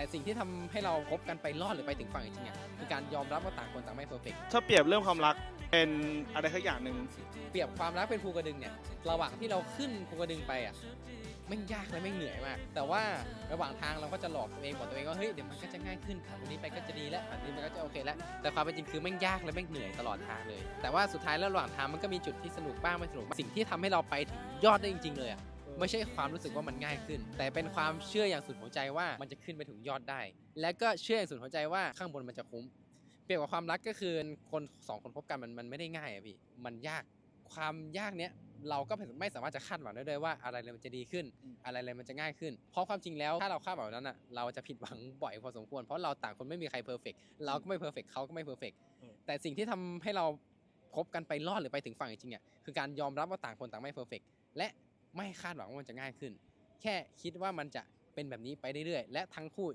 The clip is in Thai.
แต่สิ่งที่ทำให้เราคบกันไปรอดหรือไปถึงฝั่งจริงๆอะคือการยอมรับว่าต่างคนต่างไม่เพอร์เฟกถ้าเปรียบเรื่องความรักเป็นอะไรสักอย่างหนึ่งเปรียบความรักเป็นภูกระดึงเนี่ยระหว่างที่เราขึ้นภูกระดึงไปอะแม่งยากและแม่งเหนื่อยมาก แต่ว่าระหว่างทางเราก็จะหลอกตัวเองบอกตัวเองว่าเฮ้ยเดี๋ยวมันก็จะง่ายขึ้นผ่านวันนี้ไปก็จะดีแล้วผ่านวันนี้มันก็จะโอเคแล้วแต่ความเป็นจริงคือแม่งยากและแม่งเหนื่อยตลอดทางเลย แต่ว่าสุดท้ายแล้วระหว่างทางมันก็มีจุดที่สนุกบ้างไม่สนุกบ้างสิ่งที่ทำให้เราไปถึงยอดได้จริงๆเลยอะ ไม่ใช่ความรู้สึกว่ามันง่ายขึ้น แต่เป็นความเชื่ออย่างสุดหัวใจว่ามันจะขึ้นไปถึงยอดได้ และก็เชื่ออย่างสุดหัวใจว่าข้างบนมันจะคุ้ม เปรียบกับความรักก็คือคนสองคนพบกันมันมันไม่ได้ง่ายอะพี่ มันยากความยากเนี้ยเราก็ไม่สามารถจะคาดหวังได้ด้วยว่าอะไรเลยมันจะดีขึ้น อะไรเลยมันจะง่ายขึ้น เพราะความจริงแล้วถ้าเราคาดหวังแบบนั้นอะเราจะผิดหวังบ่อยพอสมควร เพราะเราต่างคนไม่มีใครเพอร์เฟกเราก็ไม่เพอร์เฟกเขาก็ไม่เพอร์เฟกอืมแต่สิ่งที่ทำให้เราคบกันไปรอดหรือไปถึงฝั่งจริงๆอะคือการยอมรับว่าต่างคนต่างไม่เพอร์เฟกและ ไม่คาดหวังว่ามันจะง่ายขึ้น แค่คิดว่ามันจะเป็นแบบนี้ไปเรื่อยๆ และทั้งคู่